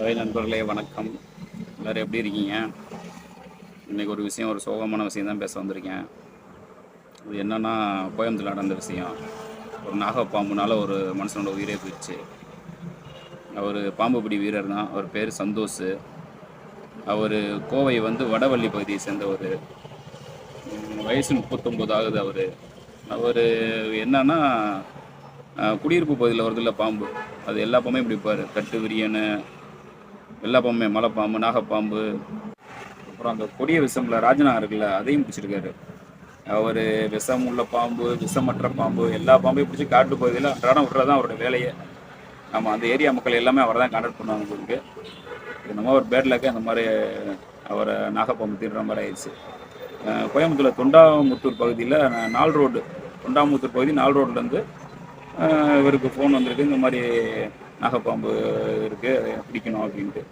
Hi நண்பர்களே வணக்கம். எல்லோரும் எப்படி இருக்கீங்க? இன்றைக்கி ஒரு விஷயம் ஒரு சோகமான விஷயம் தான் பேச வந்திருக்கேன். அது என்னென்னா கோயம்புத்தூர் நடந்த விஷயம். ஒரு நாகப்பாம்புனால ஒரு மனுஷனோட உயிரே போயிடுச்சு. அவர் பாம்பு பிடி வீரர் தான். அவர் பேர் சந்தோஷ். அவர் கோவை வந்து வடவள்ளி பகுதியை சேர்ந்தவர். வயசு முப்பத்தொம்போது ஆகுது அவர். அவர் என்னன்னா குடியிருப்பு பகுதியில் வருதுல்ல பாம்பு. அது எல்லா பாம்பையும் பிடிப்பார். கட்டு விரியன்னு எல்லா மலைப்பாம்பு நாகப்பாம்பு அப்புறம் அந்த கொடிய விஷமில் ராஜனா இருக்குல்ல அதையும் பிடிச்சிருக்காரு. அவர் விஷம் உள்ள பாம்பு விஷமற்ற பாம்பு எல்லா பாம்பையும் பிடிச்சி காட்டு பகுதியில் அன்றாடம் விடுறது தான் அவரோட வேலையை. நம்ம அந்த ஏரியா மக்கள் எல்லாமே அவரை தான் கான்டாக்ட் பண்ணுவாங்க உங்களுக்கு என்னமோ ஒரு பேட்லக்கு அந்த மாதிரி அவரை நாகப்பாம்பு தீடுற மாதிரி ஆயிடுச்சு. கோயம்புத்தூரில் தொண்டாமுத்தூர் பகுதியில் நால் ரோடு தொண்டாமுத்தூர் பகுதி நால் ரோட்லேருந்து இவருக்கு ஃபோன் வந்திருக்கு. இந்த மாதிரி நாகப்பாம்பு இருக்குது அதை அப்படின்ட்டு.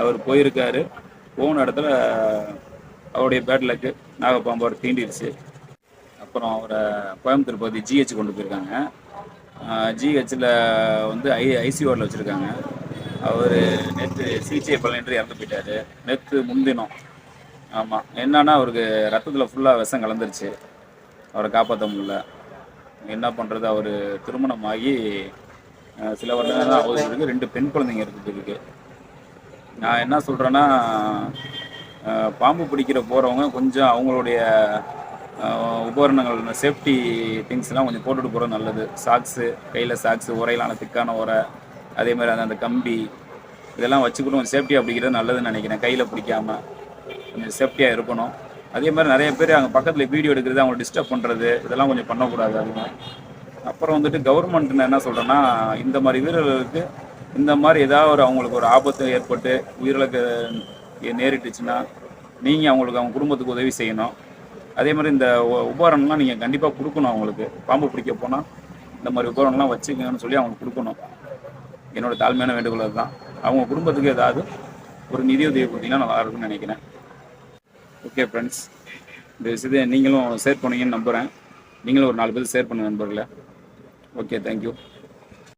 அவர் போயிருக்காரு. போன இடத்துல அவருடைய பேட் லக்கு நாகப்பாம்பு அவர் தீண்டிடுச்சு. அப்புறம் அவரை கோயம்புத்தூர் பகுதி ஜிஹெச் கொண்டு போயிருக்காங்க. ஜிஹெச்சில் வந்து ஐ ஐசியூஆரில் வச்சுருக்காங்க. அவர் நேற்று சிகிச்சை பலனின்றி இறந்து போயிட்டாரு. நேற்று முன்தினம். ஆமாம் என்னன்னா அவருக்கு ரத்தத்தில் ஃபுல்லாக விஷம் கலந்துருச்சு. அவரை காப்பாற்ற முடியல. என்ன பண்ணுறது அவர் திருமணமாகி சில வருடங்கள் தான் ஆகுது. ரெண்டு பெண் குழந்தைங்க இருக்குது இருக்குது நான் என்ன சொல்கிறேன்னா பாம்பு பிடிக்கிற போகிறவங்க கொஞ்சம் அவங்களுடைய உபகரணங்கள் சேஃப்டி திங்ஸ்லாம் கொஞ்சம் போட்டுட்டு போகிறது நல்லது. சாக்ஸு கையில் சாக்ஸு உரையிலான திக்கான உரை அதே மாதிரி அந்த அந்த கம்பி இதெல்லாம் வச்சுக்கிட்டு கொஞ்சம் சேஃப்டியாக பிடிக்கிறது நல்லதுன்னு நினைக்கிறேன். கையில் பிடிக்காம கொஞ்சம் சேஃப்டியாக இருக்கணும். அதே மாதிரி நிறைய பேர் அங்கே பக்கத்தில் வீடியோ எடுக்கிறது அவங்களை டிஸ்டர்ப் பண்ணுறது இதெல்லாம் கொஞ்சம் பண்ணக்கூடாது. அதுங்க அப்புறம் வந்துட்டு கவர்மெண்ட் நான் என்ன சொல்கிறேன்னா இந்த மாதிரி வீரர்களுக்கு இந்த மாதிரி ஏதாவது ஒரு அவங்களுக்கு ஒரு ஆபத்து ஏற்பட்டு உயிரிழக்க நேரிட்டுச்சுன்னா நீங்கள் அவங்களுக்கு அவங்க குடும்பத்துக்கு உதவி செய்யணும். அதே மாதிரி இந்த உ- உபகரணம்லாம் நீங்கள் கண்டிப்பாக கொடுக்கணும் அவங்களுக்கு. பாம்பு பிடிக்க போனால் இந்த மாதிரி உபகரணம்லாம் வச்சுக்கங்கன்னு சொல்லி அவங்களுக்கு கொடுக்கணும். என்னோடய தாழ்மையான வேண்டுகோள் அதுதான். அவங்க குடும்பத்துக்கு ஏதாவது ஒரு நிதியுதவி கொடுத்தீங்கன்னா நல்லா இருக்கும்னு நினைக்கிறேன். ஓகே ஃப்ரெண்ட்ஸ் இந்த விஷயத்தை நீங்களும் ஷேர் பண்ணுவீங்கன்னு நம்புகிறேன் நீங்களும் ஒரு நாலு பேர் ஷேர் பண்ணுங்க நண்பர்களே. Okay thank you